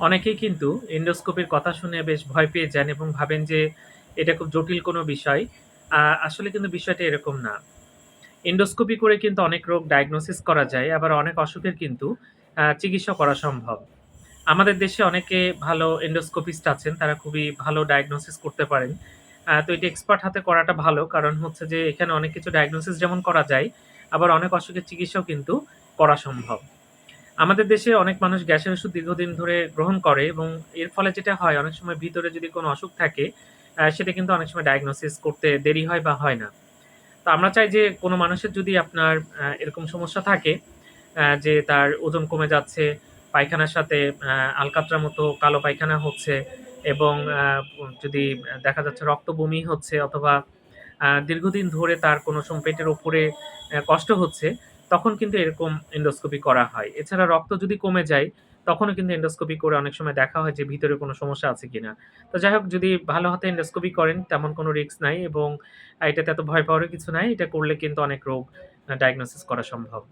অনেকেই কিন্তু এন্ডোস্কোপির কথা শুনে বেশ ভয় পেয়ে যান এবং ভাবেন যে এটা খুব জটিল কোনো বিষয়। আসলে কিন্তু বিষয়টা এরকম না। এন্ডোস্কোপি করে কিন্তু অনেক রোগ ডায়াগনোসিস করা যায়। আবার অনেক অসুখের কিন্তু চিকিৎসা করা সম্ভব। আমাদের দেশে অনেকে ভালো এন্ডোস্কোপিস্ট আছেন। তারা খুবই ভালো ডায়াগনোসিস করতে পারেন। তো এটা এক্সপার্ট হাতে করাটা ভালো। কারণ হচ্ছে যে এখানে অনেক কিছু ডায়াগনোসিস যেমন করা যায়, আবার অনেক অসুখের চিকিৎসাও কিন্তু করা সম্ভব। আমাদের দেশে অনেক মানুষ গ্যাসের ওষুধ দীর্ঘদিন ধরে গ্রহণ করে এবং এর ফলে যেটা হয় অনেক সময় ভিতরে যদি কোনো অসুখ থাকে, সেটা কিন্তু অনেক সময় ডায়াগনোসিস করতে দেরি হয় বা হয় না। তো আমরা চাই যে কোনো মানুষের যদি আপনার এরকম সমস্যা থাকে যে তার ওজন কমে যাচ্ছে, পায়খানার সাথে আ মতো কালো পায়খানা হচ্ছে এবং যদি দেখা যাচ্ছে রক্ত বমি হচ্ছে অথবা দীর্ঘদিন ধরে তার কোনো সময় পেটের উপরে কষ্ট হচ্ছে, তখন কিন্তু এরকম এন্ডোস্কোপি করা হয়। এছাড়া রক্ত যদি কমে যায়, তখনও কিন্তু এন্ডোস্কোপি করে অনেক সময় দেখা হয় যে ভিতরে কোনো সমস্যা আছে কিনা। তো যাই হোক যদি ভালো হাতে এন্ডোস্কোপি করেন তেমন কোনো রিস্ক নাই এবং এটাতে এত ভয় পাওয়ারও কিছু নাই। এটা করলে কিন্তু অনেক রোগ ডায়াগনোসিস করা সম্ভব।